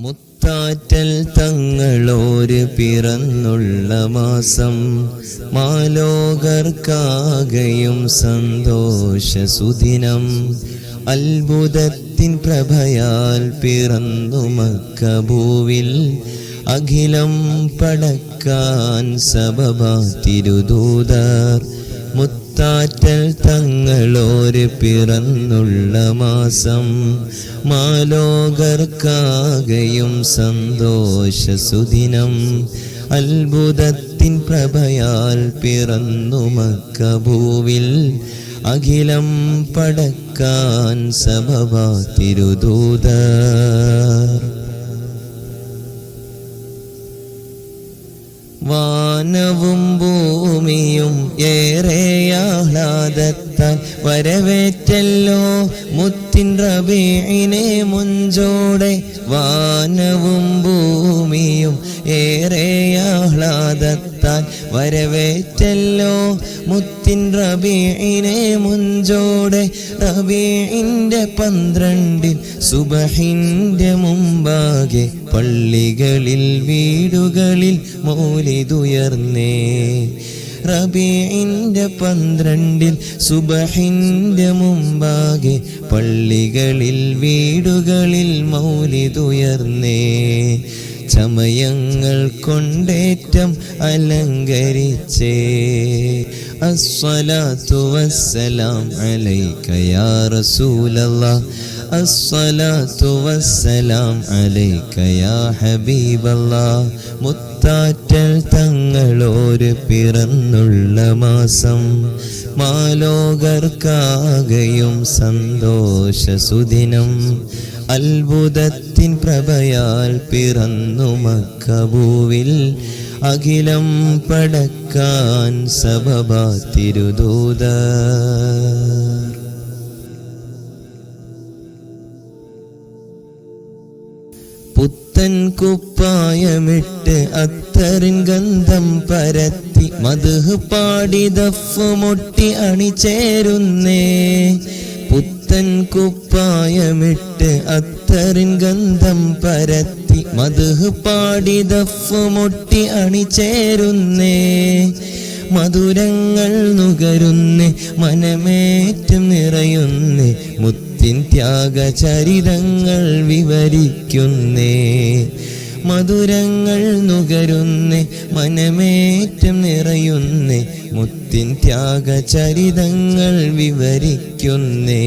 മുത്താറ്റൽ തങ്ങളോര് പിറന്നുള്ള മാസം മാലോകർക്കാകയും സന്തോഷസുദിനം. അത്ഭുതത്തിൻ പ്രഭയാൽ പിറന്നു മക്കഭൂവിൽ അഖിലം പടക്കാൻ സബബ തിരുദൂതർ മുത്താറ്റൽ തങ്ങളോര് പിറന്നുള്ള മാസം മാലോകർക്കാകയും സന്തോഷസുദിനം അത്ഭുതത്തിൻ പ്രഭയാൽ പിറന്നു മക്കഭൂവിൽ അഖിലം പടക്കാൻ സഭവാ തിരുദൂതർ. വാനവും ഭൂമിയും ഏറെ ആഹ്ലാദത്താൽ വരവേറ്റല്ലോ. മുത്തിൻ റബീഇനെ മുഞ്ചോടെ വാനവും ഭൂമിയും ഏറെ ആഹ്ലാദത്താൽ വരവേറ്റല്ലോ. മുത്തിൻ റബീഇനെ മുഞ്ചോടെ റബീഇന്റെ പന്ത്രണ്ടിൽ സുബഹിന്റെ മുമ്പാകെ പള്ളികളിൽ വീടുകളിൽ മൗലിതുയർന്നേ റബീന്റെ പന്ത്രണ്ടിൽ സുബഹിന്റെ മുമ്പാകെ പള്ളികളിൽ വീടുകളിൽ മൗലിതുയർന്നേ. ചമയങ്ങൾ കൊണ്ടേറ്റം അലങ്കരിച്ചേ. അസ്വലാത്തു വസ്സലാം അലൈക്കയാ യാ അസ്സലാത്തു വസ്സലാം യാ ഹബീബല്ലാഹ് മുത്താറ്റൽ തങ്ങളോര് പിറന്നുള്ള മാസം. മാലോകർക്കാകയും സന്തോഷസുദിനം. അത്ഭുതത്തിൻ പ്രഭയാൽ പിറന്നു മക്കബൂവിൽ. അഖിലം പടക്കാൻ സബബ തിരുദൂത പുത്തൻ കുപ്പായമിട്ട് അത്തറിൻ ഗന്ധം പരത്തി മധു പാടി ദഫ് മുട്ടി അണിചേരുന്നേ. പുത്തൻ കുപ്പായമിട്ട് അത്തറിൻ ഗന്ധം പരത്തി മധു പാടി ദഫ് മുട്ടി അണിചേരുന്നേ. മധുരങ്ങൾ നുകരുന്നേ മനമേറ്റം നിറയുന്നേ ത്യാഗ ചരിതങ്ങൾ വിവരിക്കുന്നേ. മധുരങ്ങൾ നുകരുന്നേ മനമേറ്റം നിറയുന്നേ. മുത്തിൻ ത്യാഗ ചരിതങ്ങൾ വിവരിക്കുന്നേ.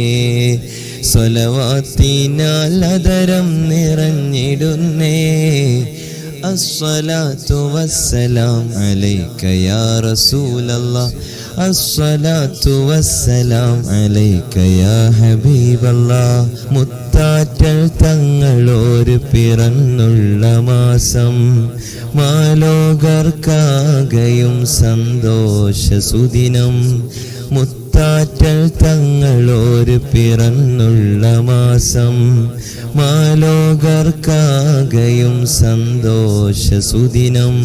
സ്വലവാത്തിനാൽ അതരം നിറഞ്ഞിടുന്നേ. അസ്വലാത്തു വസ്സലാം അലൈക്കയാ റസൂലല്ലാ. الصلاة والسلام عليك يا حبيب الله മുത്താറ്റൽ തങ്ങളോര് പിറന്നുള്ള മാസം മാലോകർക്കാകയും സന്തോഷ സുദിനം മുത്താറ്റൽ തങ്ങളോര് പിറന്നുള്ള മാസം മാലോകർക്കാകയും സന്തോഷ സുദിനം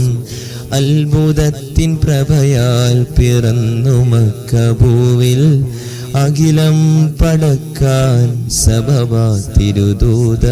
അത്ഭുതത്തിൻ പ്രഭയാൽ പിറന്നു മക്കഭൂവിൽ അഖിലം പടക്കാൻ സഭവാ തിരുദൂത